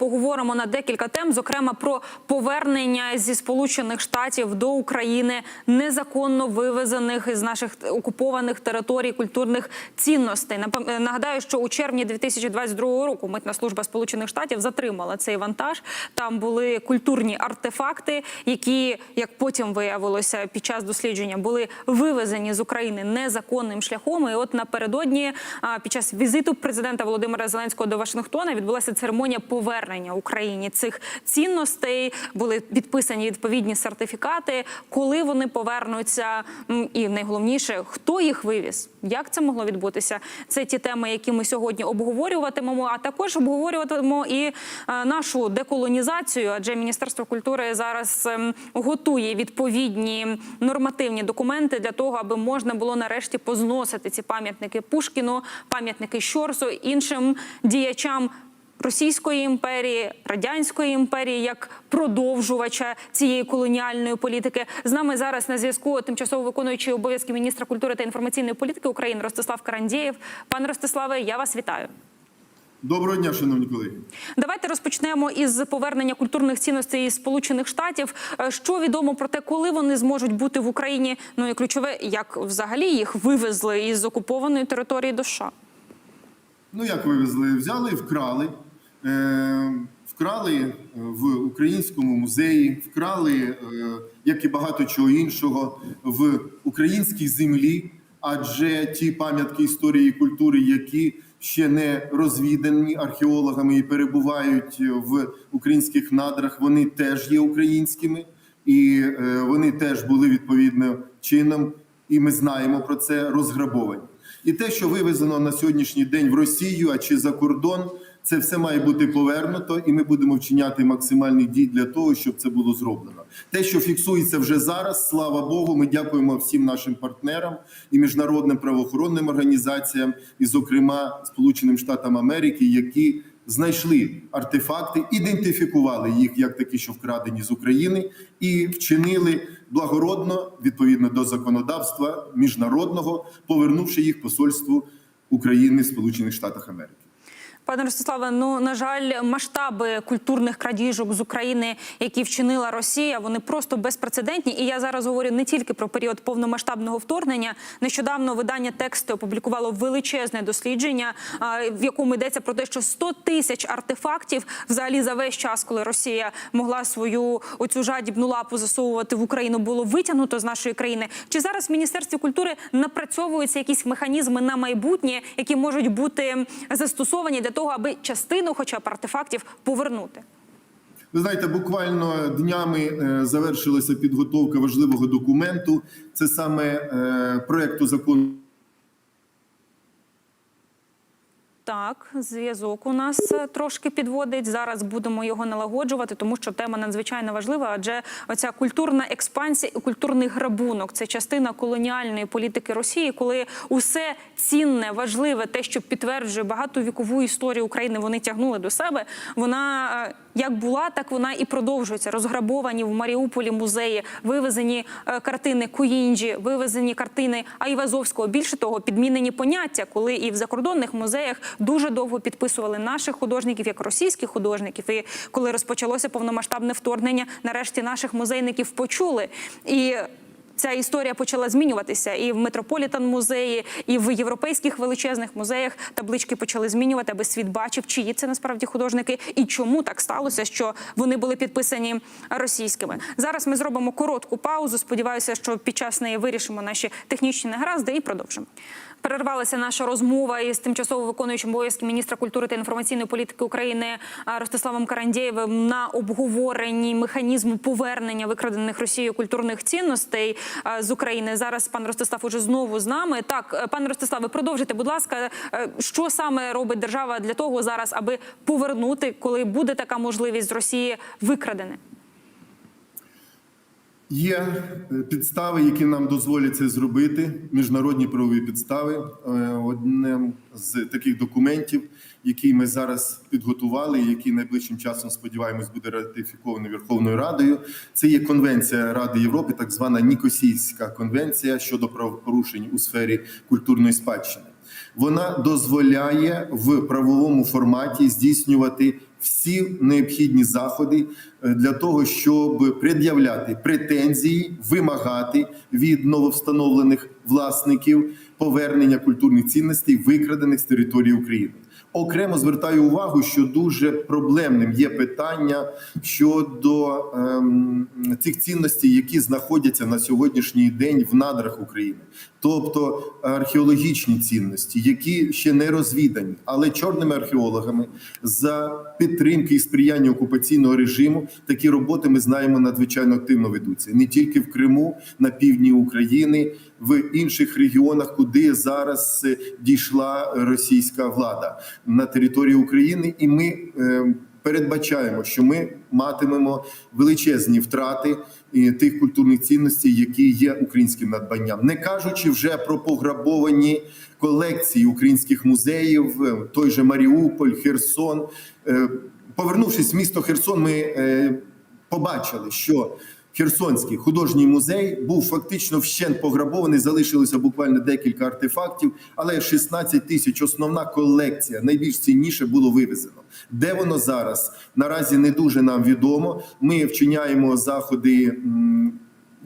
Поговоримо на декілька тем, зокрема про повернення зі Сполучених Штатів до України незаконно вивезених із наших окупованих територій культурних цінностей. Нагадаю, що у червні 2022 року митна служба Сполучених Штатів затримала цей вантаж. Там були культурні артефакти, які, як потім виявилося під час дослідження, були вивезені з України незаконним шляхом. І от напередодні, під час візиту президента Володимира Зеленського до Вашингтона, відбулася церемонія повернення Україні цих цінностей. Були підписані відповідні сертифікати, коли вони повернуться, і найголовніше, хто їх вивіз, як це могло відбутися. Це ті теми, які ми сьогодні обговорюватимемо. А також обговорюватимемо і е, нашу деколонізацію, адже Міністерство культури зараз ем, готує відповідні нормативні документи для того, аби можна було нарешті позносити ці пам'ятники Пушкіну, пам'ятники Щорсу, іншим діячам. Російської імперії, радянської імперії як продовжувача цієї колоніальної політики з нами зараз на зв'язку тимчасово виконуючий обов'язки міністра культури та інформаційної політики України Ростислав Карандєєв. Пане Ростиславе, я вас вітаю. Доброго дня, шановні колеги. Давайте розпочнемо із повернення культурних цінностей із Сполучених Штатів. Е, Що відомо про те, коли вони зможуть бути в Україні? Ну і ключове, як взагалі їх вивезли із окупованої території до США? Ну як вивезли? Взяли, і вкрали. Е, вкрали в українському музеї, вкрали, е, як і багато чого іншого, в українській землі, адже ті пам'ятки історії і культури, які ще не розвідані археологами і перебувають в українських надрах, вони теж є українськими, і е, вони теж були відповідним чином, і ми знаємо про це розграбовані. І те, що вивезено на сьогоднішній день в Росію а чи за кордон, це все має бути повернуто, і ми будемо вчиняти максимальний дій для того, щоб це було зроблено. Те, що фіксується вже зараз, слава Богу, ми дякуємо всім нашим партнерам і міжнародним правоохоронним організаціям, і, зокрема, Сполученим Штатам Америки, які знайшли артефакти, ідентифікували їх як такі, що вкрадені з України, і вчинили благородно відповідно до законодавства міжнародного, повернувши їх посольству України в Сполучених Штатах Америки. Пане Ростиславе, ну на жаль, масштаби культурних крадіжок з України, які вчинила Росія, вони просто безпрецедентні. І я зараз говорю не тільки про період повномасштабного вторгнення. Нещодавно видання тексту опублікувало величезне дослідження, в якому йдеться про те, що 100 тисяч артефактів взагалі за весь час, коли Росія могла свою оцю жадібну лапу засовувати в Україну, було витягнуто з нашої країни. Чи зараз в міністерстві культури напрацьовуються якісь механізми на майбутнє, які можуть бути застосовані для того, аби частину, хоча б артефактів, повернути? Ви знаєте, буквально днями е, завершилася підготовка важливого документу. Це саме е, проекту закону. Так, зв'язок у нас е, трошки підводить. Зараз будемо його налагоджувати, тому що тема надзвичайно важлива. Адже оця культурна експансія і культурний грабунок це частина колоніальної політики Росії, коли усе цінне, важливе, те, що підтверджує багатовікову історію України, вони тягнули до себе. Вона е, як була, так вона і продовжується. Розграбовані в Маріуполі музеї, вивезені е, картини Куїнджі, вивезені картини Айвазовського. Більше того, підмінені поняття, коли і в закордонних музеях дуже довго підписували наших художників як російських художників. І коли розпочалося повномасштабне вторгнення, нарешті наших музейників почули і. Ця історія почала змінюватися і в метрополітен музеї, і в європейських величезних музеях таблички почали змінювати, аби світ бачив, чиї це насправді художники і чому так сталося, що вони були підписані російськими. Зараз ми зробимо коротку паузу. Сподіваюся, що під час неї вирішимо наші технічні негаразди і продовжимо. Перервалася наша розмова із тимчасово виконуючим обов'язки міністра культури та інформаційної політики України Ростиславом Карандєєвим на обговоренні механізму повернення викрадених Росією культурних цінностей з України. Зараз пан Ростислав уже знову з нами. Так, е, пане Ростиславе, продовжуйте, будь ласка, е, що саме робить держава для того зараз, аби повернути, коли буде така можливість з Росії викрадене? Є е, підстави, які нам дозволять це зробити. Міжнародні правові підстави. Е, Одним з таких документів, який ми зараз підготували, який найближчим часом сподіваємось буде ратифікований Верховною Радою. Це є Конвенція Ради Європи, так звана Нікосійська конвенція щодо правопорушень у сфері культурної спадщини. Вона дозволяє в правовому форматі здійснювати всі необхідні заходи е, для того, щоб пред'являти претензії, вимагати від нововстановлених власників повернення культурних цінностей, викрадених з території України. Окремо звертаю увагу, що дуже проблемним є питання щодо ем, цих цінностей, які знаходяться на сьогоднішній день в надрах України, тобто археологічні цінності, які ще не розвідані, але чорними археологами за підтримки і сприяння окупаційного режиму такі роботи ми знаємо надзвичайно активно ведуться. Не тільки в Криму, на півдні України, в інших регіонах, куди зараз е, дійшла російська влада на території України, і ми е, передбачаємо, що ми матимемо величезні втрати і тих культурних цінностей, які є українським надбанням, не кажучи вже про пограбовані колекції українських музеїв, е, той же Маріуполь, Херсон. Е, Повернувшись в місто Херсон, ми е, побачили, що Херсонський художній музей був фактично вщент пограбований. Залишилося буквально декілька артефактів, але 16 тисяч основна колекція, найбільш цінніше було вивезено. Де воно зараз наразі не дуже нам відомо. Ми вчиняємо заходи.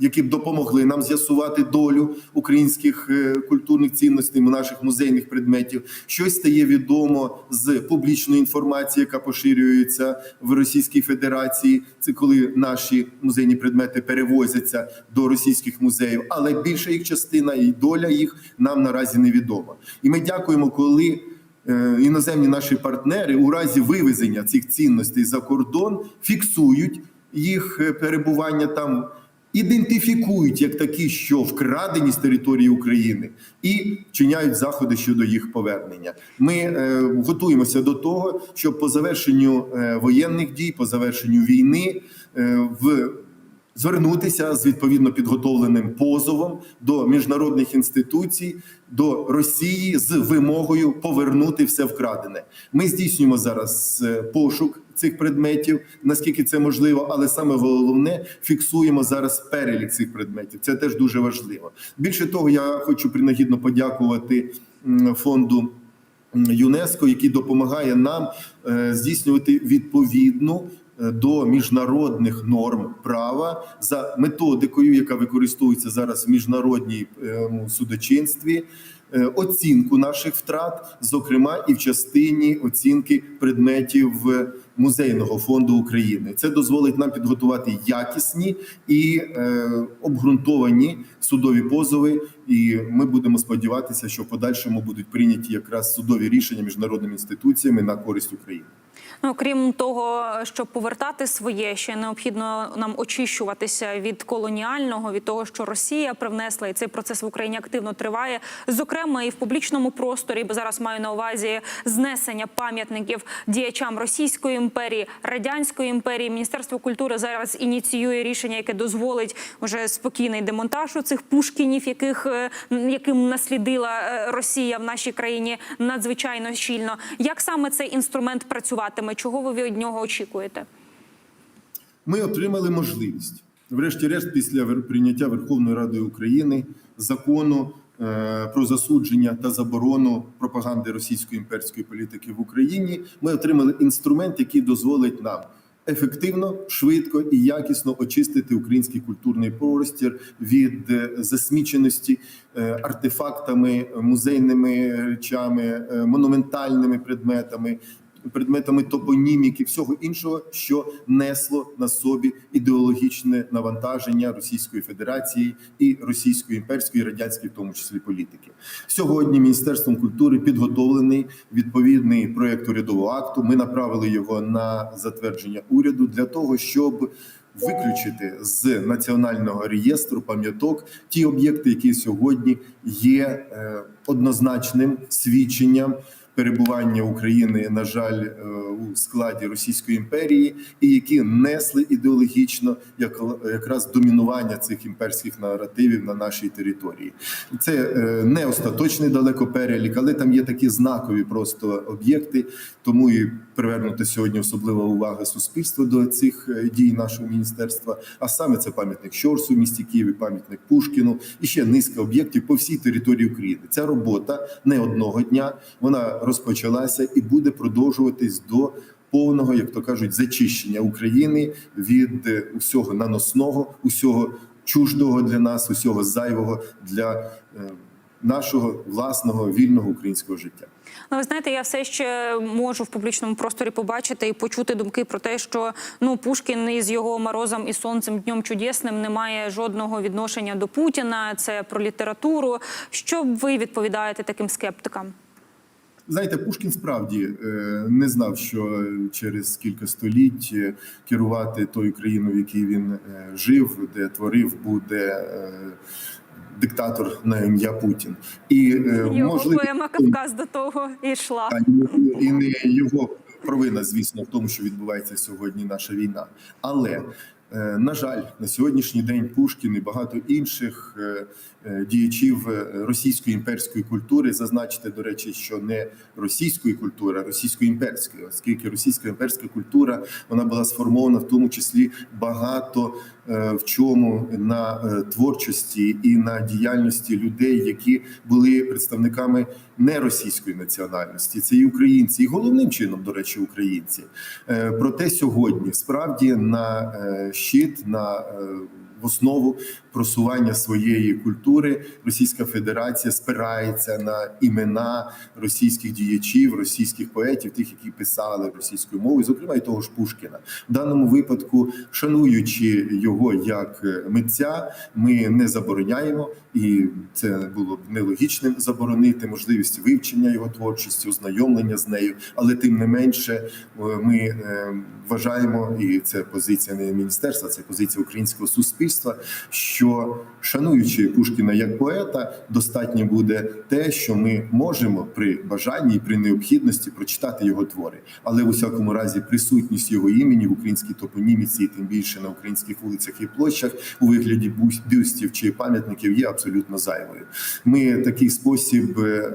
Які б допомогли нам з'ясувати долю українських е, культурних цінностей, наших музейних предметів, щось стає відомо з публічної інформації, яка поширюється в Російській Федерації. Це коли наші музейні предмети перевозяться до російських музеїв, але більша їх частина і доля їх нам наразі невідома. І ми дякуємо, коли е, іноземні наші партнери у разі вивезення цих цінностей за кордон фіксують їх е, перебування там. Ідентифікують як такі, що вкрадені з території України, і вчиняють заходи щодо їх повернення. Ми е, готуємося до того, щоб по завершенню е, воєнних дій, по завершенню війни, е, в звернутися з відповідно підготовленим позовом до міжнародних інституцій, до Росії з вимогою повернути все вкрадене. Ми здійснюємо зараз е, пошук цих предметів, наскільки це можливо, але саме головне фіксуємо зараз перелік цих предметів. Це теж дуже важливо. Більше того, я хочу принагідно подякувати фонду. ЮНЕСКО, який допомагає нам е, здійснювати відповідну е, до міжнародних норм права за методикою, яка використовується зараз в міжнародній е, судочинстві. Оцінку наших втрат, зокрема, і в частині оцінки предметів музейного фонду України, це дозволить нам підготувати якісні і е, обґрунтовані судові позови. І ми будемо сподіватися, що в подальшому будуть прийняті якраз судові рішення міжнародними інституціями на користь України. Ну, крім того, щоб повертати своє, ще необхідно нам очищуватися від колоніального, від того, що Росія привнесла, і цей процес в Україні активно триває, зокрема і в публічному просторі. Бо зараз маю на увазі знесення пам'ятників діячам Російської імперії, радянської імперії. Міністерство культури зараз ініціює рішення, яке дозволить уже спокійний демонтаж у цих пушкінів, яких е, яким наслідила е, Росія в нашій країні надзвичайно щільно. Як саме цей інструмент працюватиме? Чого ви від нього очікуєте? Ми отримали можливість, врешті-решт, після прийняття Верховною Радою України закону е, про засудження та заборону пропаганди російської імперської політики в Україні. Ми отримали інструмент, який дозволить нам. Ефективно, швидко і якісно очистити український культурний простір від е, засміченості е, артефактами, музейними речами, монументальними предметами, предметами топоніміки, всього іншого, що несло на собі ідеологічне навантаження Російської Федерації і Російської імперської і радянської, в тому числі політики. Сьогодні Міністерством культури підготовлений відповідний проєкт урядового акту. Ми направили його на затвердження уряду для того, щоб Виключити з національного реєстру пам'яток ті об'єкти, які сьогодні є е, однозначним свідченням перебування України, на жаль, е, у складі Російської імперії, і які несли ідеологічно як якраз домінування цих імперських наративів на нашій території. Це е, не остаточний далеко перелік, але там є такі знакові просто об'єкти. Тому і привернута сьогодні особлива увага суспільства до цих е, дій нашого міністерства. А саме це пам'ятник Щорсу в місті Києві, пам'ятник Пушкіну і ще низка об'єктів по всій території України. Ця робота не одного дня. Вона розпочалася і буде продовжуватись до повного, як то кажуть, зачищення України від е, усього наносного, усього чуждого для нас, усього зайвого для е, нашого власного вільного українського життя. Ну, ви знаєте, я все ще можу в публічному просторі побачити і почути думки про те, що ну Пушкін із його морозом і сонцем днем чудесним не має жодного відношення до Путіна. Це про літературу. Що ви відповідаєте таким скептикам? Знаєте, Пушкін справді е, не знав, що через кілька століть е, керувати тою країною, в якій він е, жив, де творив, буде диктатор на ім'я Путін. І Його можливо, поема Кавказ до того і йшла. І не- його провина, звісно, в тому, що відбувається сьогодні наша війна. Але на жаль, на сьогоднішній день Пушкін і багато інших е, е, діячів е, російської імперської культури зазначити, до речі, що не російської культури, а російсько-імперської, оскільки російська імперська культура вона була сформована в тому числі багато е, в чому на е, творчості і на діяльності людей, які були представниками не російської національності, це і українці, і головним чином, до речі, українці. Е, Проте сьогодні справді на е, щит, на е, в основу просування своєї культури Російська Федерація спирається на імена російських діячів, російських поетів, тих, які писали російською мовою, зокрема і того ж Пушкіна. В даному випадку, шануючи його як е, митця, ми не забороняємо, і це було б нелогічним заборонити можливість вивчення його творчості, ознайомлення з нею. Але тим не менше, е, ми е, вважаємо, і це позиція не міністерства, це позиція українського суспільства. Що шануючи Пушкіна як поета, достатньо буде те, що ми можемо при бажанні і при необхідності прочитати його твори, але в усякому разі присутність його імені в українській топоніміці, і тим більше на українських вулицях і площах у вигляді бюс- бюстів чи пам'ятників є абсолютно зайвою. Ми такий спосіб, е,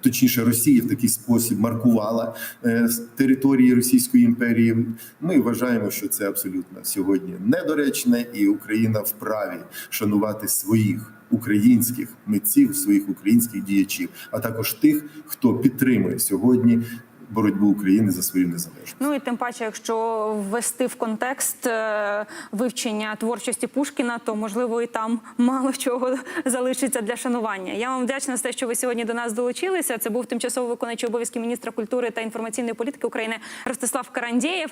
точніше, Росія в такий спосіб маркувала е, території Російської імперії. Ми вважаємо, що це абсолютно сьогодні недоречне, і Україна вправі шанувати своїх. Українських митців, своїх українських діячів, а також тих, хто підтримує сьогодні боротьбу України за свою незалежність. Ну і тим паче, якщо ввести в контекст е, вивчення творчості Пушкіна, то можливо і там мало чого залишиться для шанування. Я вам вдячна за те, що ви сьогодні до нас долучилися. Це був тимчасово виконуючий обов'язки міністра культури та інформаційної політики України Ростислав Карандєєв.